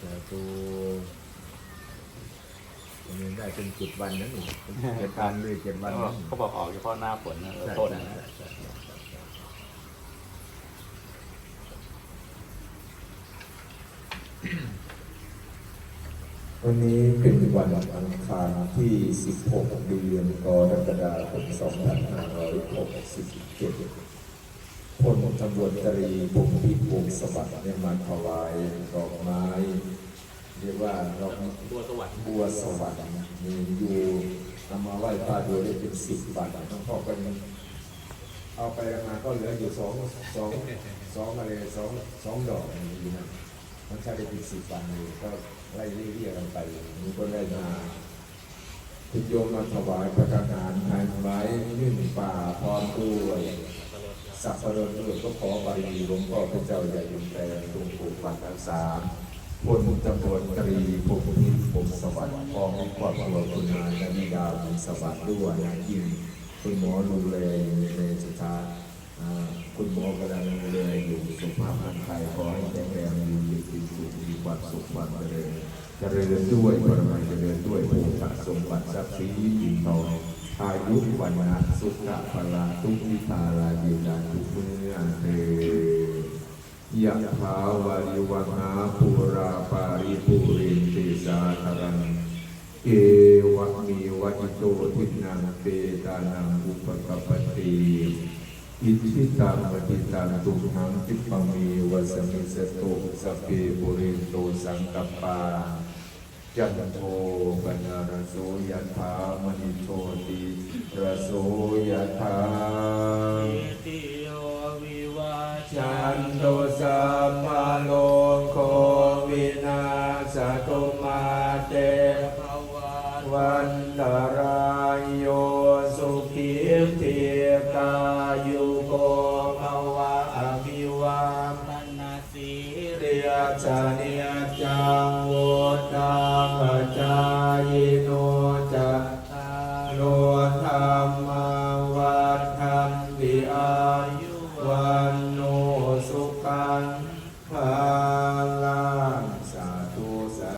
สาธุอันนี้ได้เป็นจุดวันนั้นนี่เจ็ดวันเลยเจ็ดวันนั้นเขาบอกออกเฉพาะหน้าฝนนะเออต้นนะ ใช่ใช่ใช่ใช่วันนี้เป็นวันอังคารที่ 16 เดือนกรกฎาคม 2567 พลตำรวจตรีบุญพิวงศ์สวัสดิ์ได้มาถวายดอกไม้เรียกว่าดอกบัวสวรรค์บัวสวรรค์มีอยู่นำมาไหว้พระดูได้เป็นสิบบาทน้องพ่อก็ยังเอาไปมาก็เหลืออยู่สองสองสองอะไรสองสองดอกอยู่นะมันใช้ได้เป็นสิบบาทเลยก็ไล่เรียกกันไปนี่ก็ได้มาคุณโยมมาถวายพระทหารทานไว้ยื่นป่าพร้อมด้วย สัพพะรดด้วยก็ขอบารมีหลวงพ่อพระเจ้าใหญ่ยมแต่ทรงปลูกฝังรักษามพลตำรวจตรีภูมิพงศ์สวัสดิ์พร้อมด้วยครอบครัวคุณนายและบิดาคุณสวัสดิ์ด้วยนะยิ่งคุณหมอดูแลอยู่ในสถานอ่าคุณหมอกำลังดูแลอยู่สุขภาพร่างกายขอให้แข็งแรงมีมีสุขมีความสุขความเจริญเจริญด้วยบารมีเจริญด้วยภูมิสมบัติทรัพย์สินทอง อายุวันนะสุขะพลาทุกทิตาลาดีนาทุกเมื่อเถิดยะถาวาริวังาปุราปาริปุรินติสาคารังเอวะมีวัจโตทินังเปตานังอุปกปปติอิทิตังปฏิตังตุหังคิปะมีวสมิสตุสพเพปุรินโตสังกปปา จันโทปนารโสยถามณิโชติระโสยถาติโยวิวาจันโตสัมมาโลโควินาสตุมาเตภวันตรายโยสุขีเทกายุโกภวะอภิวาปนาสีเรียจานิยจังโวตังปัจจายโนา กังภา